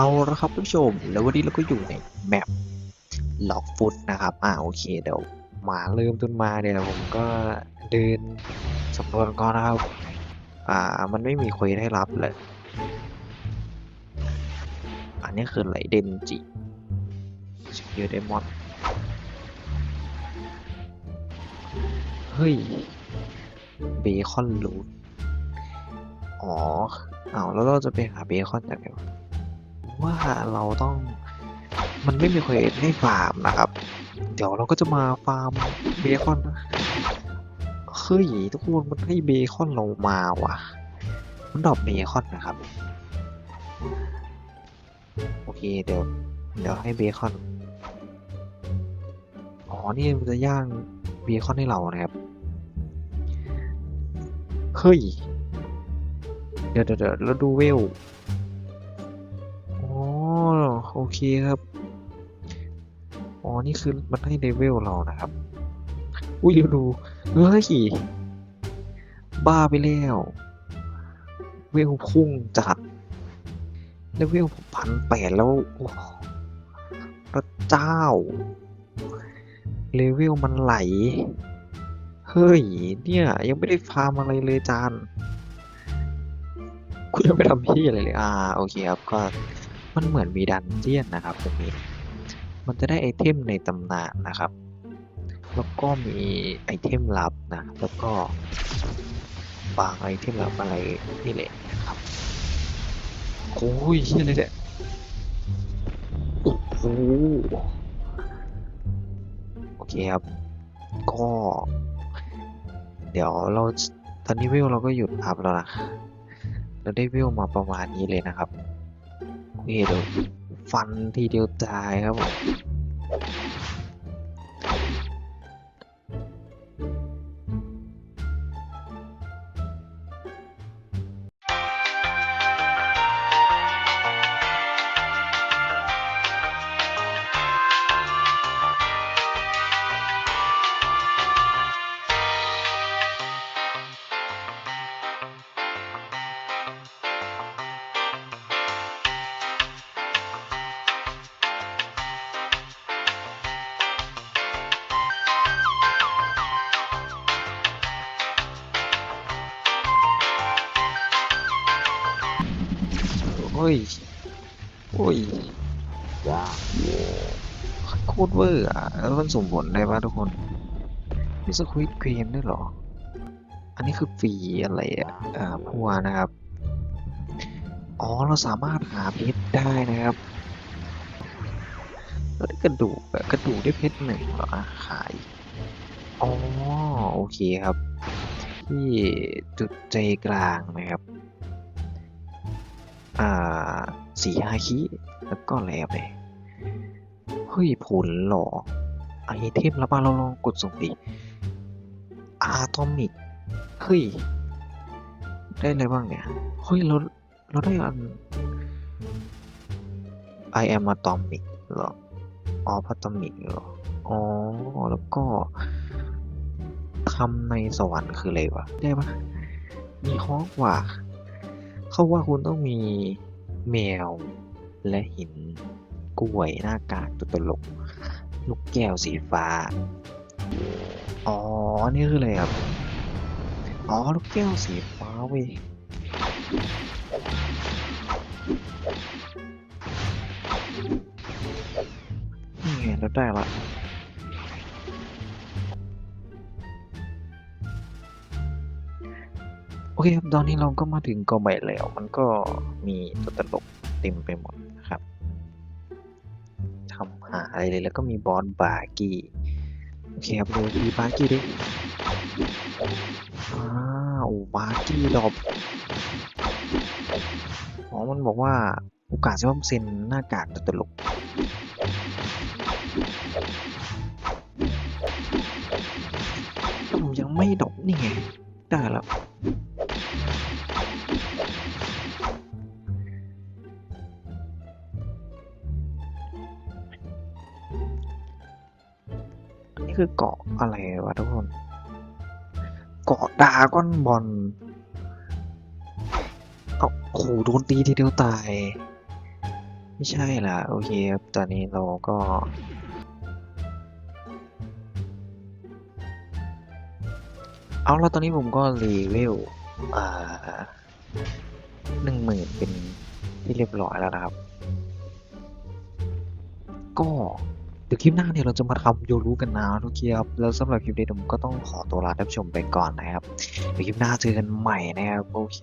เอาละครับท่านผู้ชม แล้ววันนี้เราก็อยู่ในแมปล็อกฟุตนะครับ อ่าโอเคเดี๋ยวมาเริ่มต้นมาเนี่ยผมก็เดินสำรวจก่อนนะครับ อ่ามันไม่มีคุยได้รับเลย อันนี้คือไหลเดนจิสกิลเดมอนเฮ้ยเบคอนรูทอ๋อเอาแล้วเราจะไปหาเบคอนจากไหนวะ ว่าเราต้องมันไม่มีเควสให้ฟาร์มนะครับ เดี๋ยวเราก็จะมาฟาร์มเบคอนเฮ้ยทุกคนมันให้เบคอนเรามาว่ะ มันดอปเบคอนนะครับ โอเคเดี๋ยว เดี๋ยวให้เบคอน อ๋อ นี่มันจะย่างเบคอนให้เรานะครับ เฮ้ย เดี๋ยวเดี๋ยวเดี๋ยวแล้วดูเวล เคครับ อ๋อ นี่คือมันให้เลเวลเรานะครับ อุ้ยเดี๋ยวดูเฮ้ยบ้าไปแล้ว เวลพุ่งจัดเลเวลผมพันแปดแล้วพระเจ้า เลเวลมันไหล เฮ้ย เนี่ย ยังไม่ได้ฟาร์มอะไรเลยจานคุณยังไม่ทำพี่อะไรเลย อ่า โอเคครับ ก็ มันเหมือนมีดันเจียนนะครับตรงนี้ มันจะได้ไอเทมในตำนานนะครับ แล้วก็มีไอเทมลับนะ แล้วก็บางไอเทมลับอะไรนี่แหละนะครับโอ้ยเฮียอะไรเนี่ยโอ้โหโอเคครับ ก็ เดี๋ยวเราตอนนี้วิวเราก็หยุดอัพแล้วนะเราได้วิวมาประมาณนี้เลยนะครับ โอเคเดี๋ยวฟันทีเดียวตายครับผม โอ้ยโอ้ยโคตรเวอร์อะแล้วมันส่งผลได้ปะทุกคนมีสควิตเกมด้วยเหรอ อันนี้คือฟรีอะไรอะอ่าพัวนะครับ อ๋อ เราสามารถหาเพชรได้นะครับแล้วได้กระดูกกระดูกได้เพชรหนึ่งเหรอขาย อ๋อ โอเคครับ ที่จุดใจกลางนะครับ อ่าสีฮาคิแล้วก็อะไรไปเฮ้ยผลหรอไอเทมแล้วมาเราลองกดส่งดิอะตอมิกเฮ้ย ได้อะไรบ้างเนี่ย เฮ้ย เรา เราได้อัน I am atomic เหรออ๋อพัตมิกเหรอ อ๋อ แล้วก็คำในสวรรค์คืออะไรวะ ได้ปะมีฮอกว่า เขาว่าคุณต้องมีแมวและหินกล้วยหน้ากากตัวตลก ลูกแก้วสีฟ้า อ๋อ นี่คืออะไรครับ อ๋อ ลูกแก้วสีฟ้าเว้ยนี่ไงเราได้ละ เคครับตอนนี้เราก็มาถึงกาะใหม่แล้ว มันก็มีตัวตลกเต็มไปหมดนะครับทำหาอะไรเลยแล้วก็มีบอสบาร์กี้โอเคครับดูดีบาร์กี้ดิอ้าวบาร์กี้ดรอปอ๋อมันบอกว่าโอกาสจะเซ็นหน้ากากตัวตลกผมยังไม่ดรอปนี่ไงได้แล้ว คือเกาะอะไรวะทุกคน เกาะดาก้อนบอลเอาโอ้โหโดนตีทีเดียวตาย ไม่ใช่ล่ะ โอเคครับ ตอนนี้เราก็เอาแล้วตอนนี้ผมก็รีเวลอ่าหนึ่งหมื่นเป็นที่เรียบร้อยแล้วนะครับ ก็ เดี๋ยวคลิปหน้าเนี่ยเราจะมาทำโยรู้กันนะทุกทีครับแล้วสำหรับคลิปนี้ผมก็ต้องขอตัวลาท่านผู้ชมไปก่อนนะครับเดี๋ยวคลิปหน้าเจอกันใหม่นะครับโอเค